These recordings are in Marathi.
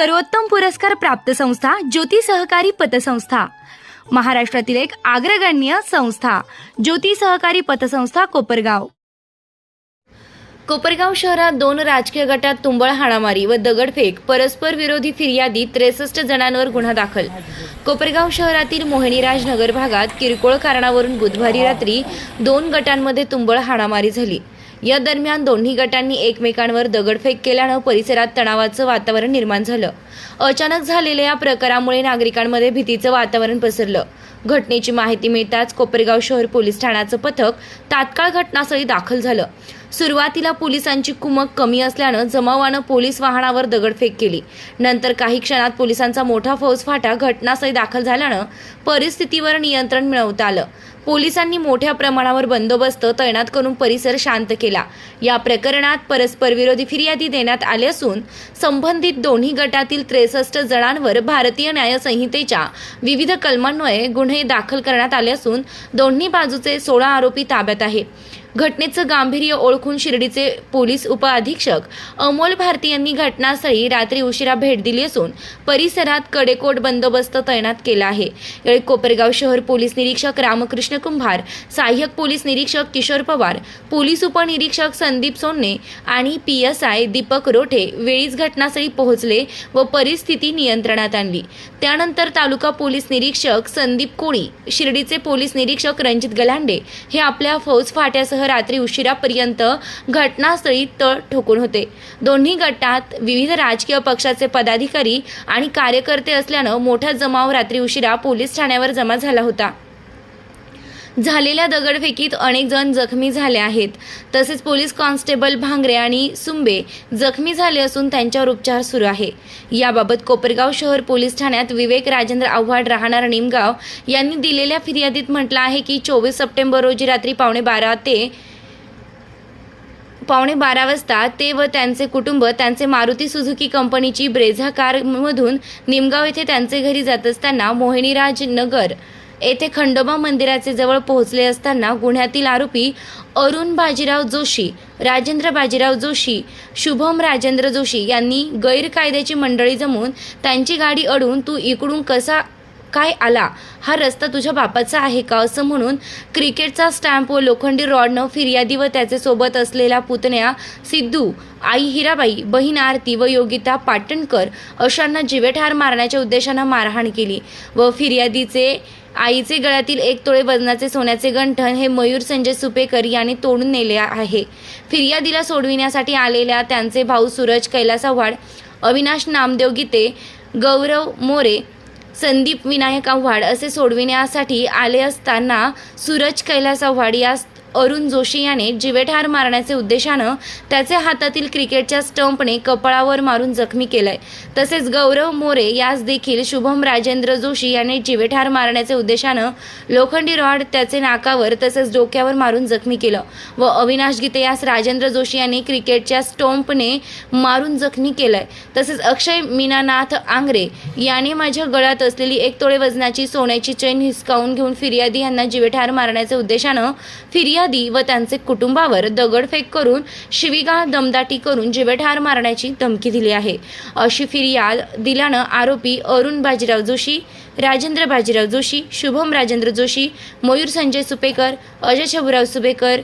सर्वोत्तम पुरस्कार प्राप्त संस्था ज्योती सहकारी पतसंस्था. महाराष्ट्रातील एक अग्रगण्य संस्था ज्योती सहकारी पतसंस्था कोपरगाव. कोपरगाव शहरात दोन राजकीय गटात तुंबळ हाणामारी व दगडफेक परस्पर विरोधी फिर्यादी त्रेसष्ट जणांवर गुन्हा दाखल. कोपरगाव शहरातील मोहिनीराज नगर भागात किरकोळ कारणावरून बुधवारी रात्री दोन गटांमध्ये तुंबळ हाणामारी झाली. या दरम्यान दोन्ही गटांनी एकमेकांवर दगडफेक केल्यानं परिसरात तणावाचं वातावरण निर्माण झालं. अचानक झालेल्या या प्रकारामुळे नागरिकांमध्ये भीतीचं वातावरण पसरलं. घटनेची माहिती मिळताच कोपरगाव शहर पोलीस ठाण्याचं पथक तात्काळ घटनास्थळी दाखल झालं. सुरुवातीला पोलिसांची कुमक कमी असल्यानं जमावानं पोलीस वाहनावर दगडफेक केली. नंतर काही क्षणात पोलिसांचा मोठा फौजफाटा घटनास्थळी दाखल झाल्यानं परिस्थितीवर नियंत्रण मिळवता आलं. पोलिसांनी मोठ्या प्रमाणावर बंदोबस्त तैनात करून परिसर शांत केला. या प्रकरणात परस्पर विरोधी फिर्यादी देण्यात आली असून संबंधित दोन्ही गटातील त्रेसष्ट जणांवर भारतीय न्यायसंहितेच्या विविध कलमांमुळे गुन्हे दाखल करण्यात आले असून दोन्ही बाजूचे सोळा आरोपी ताब्यात आहे घटनेचं गांभीर्य ओळखून शिर्डीचे पोलीस उपअधीक्षक अमोल भारती यांनी घटनास्थळी रात्री उशिरा भेट दिली असून परिसरात कडेकोट बंदोबस्त तैनात केला आहे. यावेळी कोपरगाव शहर पोलीस निरीक्षक रामकृष्ण कुंभार सहाय्यक पोलीस निरीक्षक किशोर पवार पोलीस उपनिरीक्षक संदीप सोन्ने आणि P S I Deepak Rothe वेळीच घटनास्थळी पोहोचले व परिस्थिती नियंत्रणात आणली. त्यानंतर तालुका पोलीस निरीक्षक संदीप कोळी शिर्डीचे पोलीस निरीक्षक रणजित गलांडे हे आपल्या फौज फाट्यासह रात्री उशिरापर्यंत घटनास्थळी तळ ठोकून होते. दोन्ही गटात विविध राजकीय पक्षाचे पदाधिकारी आणि कार्यकर्ते असल्यानं मोठा जमाव रात्री उशिरा पोलीस ठाण्यावर जमा झाला होता. झालेल्या दगडफेकीत अनेक जण जखमी झाले आहेत. तसेच पोलीस कॉन्स्टेबल भांगरे आणि सुंबे जखमी झाले असून त्यांच्यावर उपचार सुरू आहे. याबाबत कोपरगाव शहर पोलीस ठाण्यात विवेक राजेंद्र आव्हाड राहणार निमगाव यांनी दिलेल्या फिर्यादीत म्हटलं आहे की चोवीस सप्टेंबर रोजी रात्री पावणे बारा ते पावणे बारा वाजता ते व त्यांचे कुटुंब त्यांचे मारुती सुझुकी कंपनीची ब्रेझा कारमधून निमगाव येथे त्यांचे घरी जात असताना मोहिनीराज नगर येथे खंडोबा मंदिराचे जवळ पोहोचले असताना गुन्ह्यातील आरोपी अरुण बाजीराव जोशी राजेंद्र बाजीराव जोशी शुभम राजेंद्र जोशी यांनी गैरकायद्याची मंडळी जमून त्यांची गाडी अडून तू इकडून कसा काय आला? हा रस्ता तुझ्या बापाचा आहे का? असं म्हणून क्रिकेटचा स्टॅम्प व लोखंडी रॉडनं फिर्यादी व त्याचे सोबत असलेल्या पुतण्या सिद्धू आई हिराबाई बहीण आरती व योगिता पाटणकर अशांना जिवेठार मारण्याच्या उद्देशानं मारहाण केली व फिर्यादीचे आईचे गळ्यातील एक तोळे वजनाचे सोन्याचे गंठण हे मयूर संजय सुपेकर यांनी तोडून नेले आहे. फिर्यादीला सोडविण्यासाठी आलेल्या त्यांचे भाऊ सूरज कैलास आव्हाड अविनाश नामदेव गीते गौरव मोरे संदीप विनायक आव्हाड असे सोडविण्यासाठी आले असताना सूरज कैलास आव्हाड यास अरुण जोशी याने जिवेठार मारण्याचे उद्देशानं त्याचे हातातील क्रिकेटच्या स्टंपने कपाळावर मारून जखमी केलंय. तसेच गौरव मोरे यास देखील शुभम राजेंद्र जोशी याने जिवेठार मारण्याचे उद्देशानं लोखंडी रॉड त्याचे नाकावर तसेच डोक्यावर मारून जखमी केलं व अविनाश गीते यास राजेंद्र जोशी यांनी क्रिकेटच्या स्टोम्पने मारून जखमी केलंय. तसेच अक्षय मीनानाथ आंग्रे याने माझ्या गळ्यात असलेली एक तोळे वजनाची सोन्याची चैन हिसकावून घेऊन फिर्यादी यांना जिवेठार मारण्याच्या उद्देशानं फिर्या फिर्यादी व त्यांचे कुटुंबावर दगडफेक करून शिवीगाळ दमदाटी करून जिवेठार मारण्याची धमकी दिली आहे. अशी फिर्याद दिल्यानं आरोपी अरुण बाजीराव जोशी राजेंद्र बाजीराव जोशी शुभम राजेंद्र जोशी मयूर संजय सुपेकर अजय शबुराव सुपेकर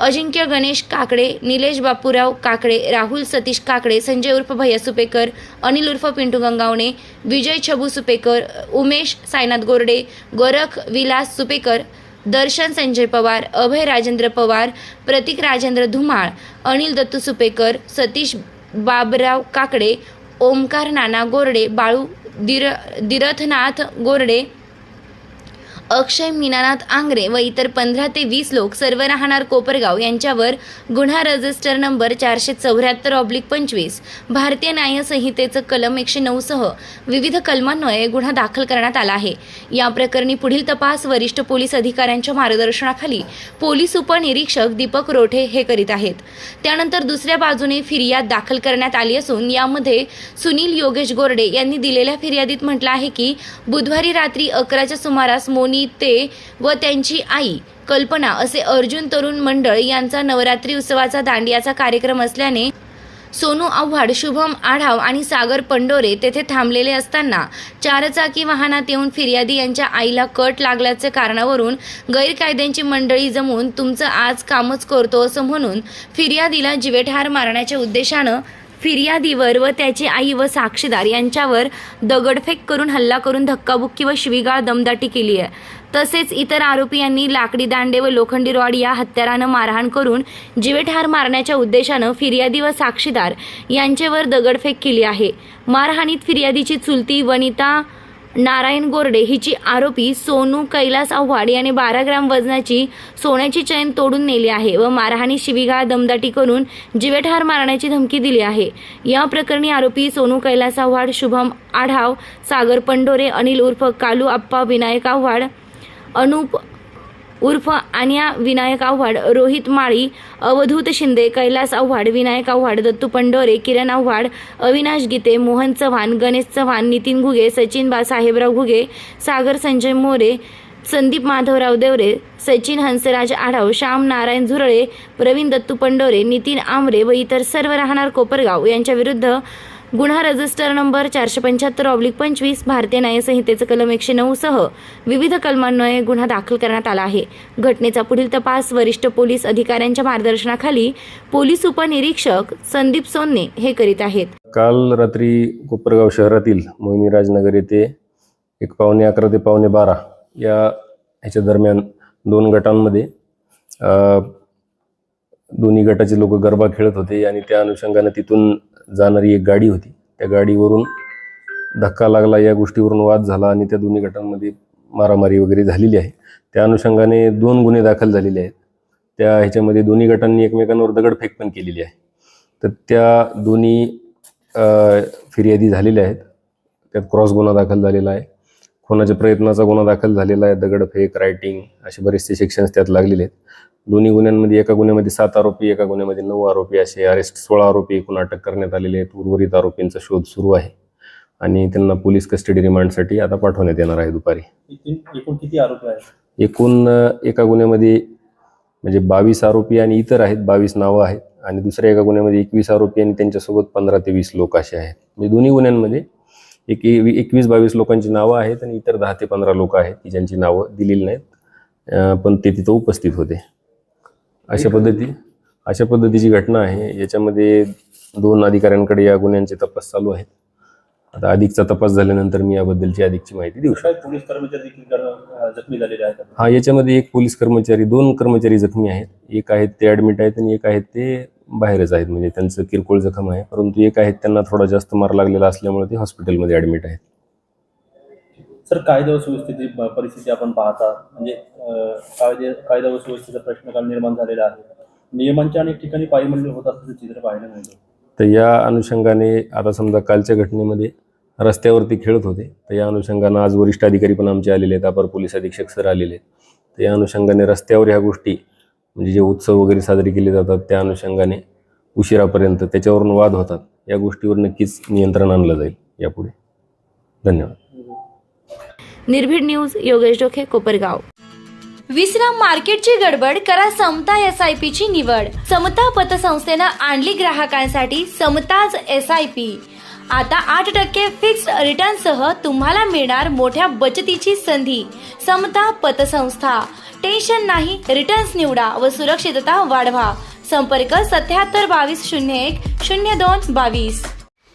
अजिंक्य गणेश काकडे निलेश बापूराव काकडे राहुल सतीश काकडे संजय उर्फ भैया सुपेकर अनिल उर्फ पिंटू गंगावणे विजय छबू सुपेकर उमेश सायनाथ गोरडे गोरख विलास सुपेकर दर्शन संजय पवार अभय राजेंद्र पवार प्रतीक राजेंद्र धुमाळ अनिल दत्तू सुपेकर सतीश बाबराव काकडे ओमकार नाना गोरडे बाळू दिर दिरथनाथ गोरडे अक्षय मीनानाथ आंग्रे व इतर पंधरा ते वीस लोक सर्व राहणार कोपरगाव यांच्यावर गुन्हा रजिस्टर नंबर चारशे चौऱ्याहत्तर ऑब्लिक पंचवीस भारतीय न्याय संहितेचं कलम एकशे नऊसह विविध कलमांवये गुन्हा दाखल करण्यात आला आहे. या प्रकरणी पुढील तपास वरिष्ठ पोलीस अधिकाऱ्यांच्या मार्गदर्शनाखाली पोलीस उपनिरीक्षक दीपक रोठे हे करीत आहेत. त्यानंतर दुसऱ्या बाजूने फिर्याद दाखल करण्यात आली असून यामध्ये सुनील योगेश गोरडे यांनी दिलेल्या फिर्यादीत म्हटलं आहे की बुधवारी रात्री अकराच्या सुमारास मोनी ते व त्यांची आई कल्पना असे अर्जुन तरुण मंडळ यांचा नवरात्री उत्सवाचा दांडियाचा कार्यक्रम असल्याने सोनू आव्हाड शुभम आढाव आणि सागर पंडोरे तेथे थांबलेले असताना चारचाकी वाहनात येऊन फिर्यादी यांच्या आईला कट लागल्याचे कारणावरून गैरकायद्यांची मंडळी जमून तुमचं आज कामच करतो असं म्हणून फिर्यादीला जिवेठार मारण्याच्या उद्देशानं फिर्यादीवर व त्याची आई व साक्षीदार यांच्यावर दगडफेक करून हल्ला करून धक्काबुक्की व शिवीगाळ दमदाटी केली आहे. तसेच इतर आरोपी यांनी लाकडी दांडे व लोखंडी रॉड या हत्यारानं मारहाण करून जिवेठार मारण्याच्या उद्देशानं फिर्यादी व साक्षीदार यांच्यावर दगडफेक केली आहे. मारहाणीत फिर्यादीची चुलती वनिता नारायण गोरडे हिची आरोपी सोनू कैलास आव्हाड याने बारा ग्राम वजनाची सोन्याची चैन तोडून नेली आहे व मारहाणी शिवीगाळ दमदाटी करून जिवेठार मारण्याची धमकी दिली आहे. या प्रकरणी आरोपी सोनू कैलास आव्हाड शुभम आढाव सागर पंडोरे अनिल उर्फ कालू आप्पा विनायक आव्हाड अनुप उर्फ आन्या विनायक आव्हाड रोहित माळी अवधूत शिंदे कैलास आव्हाड विनायक आव्हाड दत्तू पंडोरे किरण आव्हाड अविनाश गीते मोहन चव्हाण गणेश चव्हाण नितीन घुगे सचिन बा साहेबराव घुगे सागर संजय मोरे संदीप माधवराव देवरे सचिन हंसराज आढाव श्याम नारायण झुरळे प्रवीण दत्तू पंडोरे नितीन आमरे व इतर सर्व राहणार कोपरगाव यांच्या विरुद्ध गुन्हा रजिस्टर नंबर चारशे पंच्याहत्तर ऑब्लिक पंचवीस भारतीय न्यायसंहितेचं कलम एकशे नऊसह विविध कलमान्वये गुन्हा दाखल करण्यात आला आहे. घटनेचा पुढील तपास वरिष्ठ पोलीस अधिकाऱ्यांच्या मार्गदर्शनाखाली पोलीस उपनिरीक्षक संदीप सोन्ने हे करीत आहेत. काल रात्री कोपरगाव शहरातील मोहिनीराजनगर येथे एक पावणे अकरा ते पावणे बारा या ह्याच्या दरम्यान दोन गटांमध्ये दोन्ही गटाचे लोक गरबा खेळत होते आणि त्या अनुषंगाने तिथून जाणारी एक गाडी होती. त्या गाडीवरून धक्का लागला या गोष्टीवरून वाद झाला आणि त्या दोन्ही गटांमध्ये मारामारी वगैरे झालेली आहे. त्या अनुषंगाने दोन गुन्हे दाखल झालेले आहेत. त्या ह्याच्यामध्ये दोन्ही गटांनी एकमेकांवर दगडफेक पण केलेली आहे. तर त्या दोन्ही फिर्यादी झालेल्या आहेत. त्यात क्रॉस गुन्हा दाखल झालेला आहे. खुनाच्या प्रयत्नाचा गुन्हा दाखल झालेला आहे दगडफेक रायटिंग असे बरेचसे सेक्शन्स त्यात लागलेले आहेत. दोन्ही गुन्ह्यांमध्ये एका गुन्ह्यामध्ये सात आरोपी एका गुन्ह्यामध्ये नऊ आरोपी असे अरेस्ट सोळा आरोपी एकूण अटक करण्यात आलेले आहेत. उर्वरित आरोपींचा शोध सुरू आहे. आणि त्यांना पोलीस कस्टडी रिमांडसाठी आता पाठवण्यात येणार आहे दुपारी. एकूण किती आरोपी आहेत? एकूण एका गुन्ह्यामध्ये म्हणजे बावीस आरोपी आणि इतर आहेत बावीस नावं आहेत. आणि दुसऱ्या एका गुन्ह्यामध्ये एकवीस आरोपी आणि त्यांच्यासोबत पंधरा ते वीस लोक असे आहेत. म्हणजे दोन्ही गुन्ह्यांमध्ये एक एकवीस बावीस लोकांची नावं आहेत आणि इतर दहा ते पंधरा लोक आहेत की ज्यांची नावं दिलेली नाहीत. पण ते तिथं उपस्थित होते. अशा पद्धती अशा पद्धतीची घटना आहे. याच्यामध्ये दोन अधिकाऱ्यांकडे या गुन्ह्यांचे तपास चालू आहेत. आता अधिकचा तपास झाल्यानंतर मी याबद्दलची अधिकची माहिती देऊ शकतो पोलीस कर्मचारी जखमी झालेले आहेत हा याच्यामध्ये एक पोलीस कर्मचारी दोन कर्मचारी जखमी आहेत. एक आहेत ते ॲडमिट आहेत आणि एक आहेत ते बाहेरच आहेत. म्हणजे त्यांचं किरकोळ जखम आहे. परंतु एक आहेत त्यांना थोडा जास्त मार लागलेला असल्यामुळे ते हॉस्पिटलमध्ये ॲडमिट आहेत. सर कायदा व सुव्यवस्थेची परिस्थिती आपण पाहता म्हणजे कायदे कायदा व सुव्यवस्थेचा प्रश्न काल निर्माण झालेला आहे. नियमांच्या अनेक ठिकाणी पायमल्य होत असल्याचं चित्र पाहायला मिळतं. तर या अनुषंगाने आता समजा कालच्या घटनेमध्ये रस्त्यावरती खेळत होते. तर या अनुषंगानं आज वरिष्ठ अधिकारी पण आमचे आलेले आहेत. अपर पोलीस अधीक्षक सर आलेले आहेत. तर या अनुषंगाने रस्त्यावर ह्या गोष्टी म्हणजे जे उत्सव वगैरे साजरे केले जातात त्या अनुषंगाने उशिरापर्यंत त्याच्यावरून वाद होतात. या गोष्टीवर नक्कीच नियंत्रण आणलं जाईल यापुढे. धन्यवाद. निर्भीड न्यूज योगेश डोखे कोपरगाव. विसरा मार्केटची गडबड करा समता एस आय पी ची निवड. समता पतसंस्थेनं आणली ग्राहकांसाठी समताज एस आय पी आता आठ टक्के फिक्स्ड रिटर्न सह तुम्हाला मिळणार मोठ्या बचतीची संधी. समता पतसंस्था. टेन्शन नाही रिटर्न्स निवडा व सुरक्षितता वाढवा. संपर्क सत्याहत्तर बावीस शून्य एक शून्य दोन बावीस.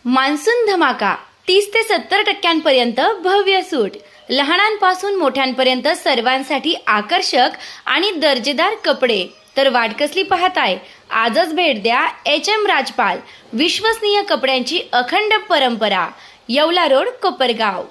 मान्सून धमाका. तीस ते सत्तर टक्क्यांपर्यंत भव्य सूट. लहानांपासून मोठ्यांपर्यंत सर्वांसाठी आकर्षक आणि दर्जेदार कपडे. तर वाट कसली पाहताय? आजच भेट द्या एच एम राजपाल. विश्वसनीय कपड्यांची अखंड परंपरा. येवला रोड कोपरगाव.